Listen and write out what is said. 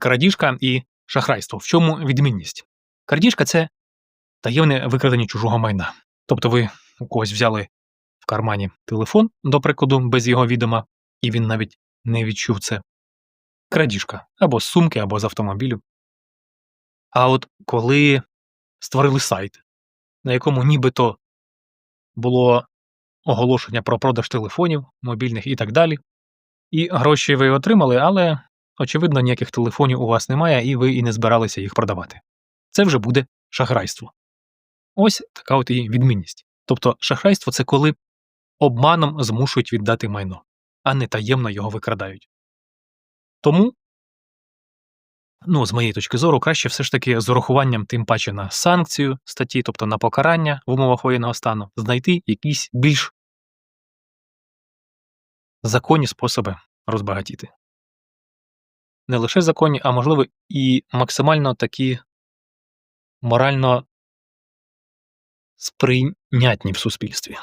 крадіжка і шахрайство. В чому відмінність? Крадіжка це таємне викрадення чужого майна. Тобто ви у когось взяли в кармані телефон, до прикладу, без його відома, і він навіть не відчув це. Крадіжка або з сумки, або з автомобілю. А от коли створили сайт, на якому нібито було оголошення про продаж телефонів, мобільних і так далі, і гроші ви отримали, але, очевидно, ніяких телефонів у вас немає, і ви і не збиралися їх продавати. Це вже буде шахрайство. Ось така от і відмінність. Тобто, шахрайство це коли обманом змушують віддати майно, а не таємно його викрадають. Тому, ну, з моєї точки зору, краще все ж таки з урахуванням тим паче на санкцію статті, тобто на покарання в умовах воєнного стану, знайти якісь більш законні способи розбагатіти. Не лише законні, а можливо і максимально такі морально сприйнятні в суспільстві.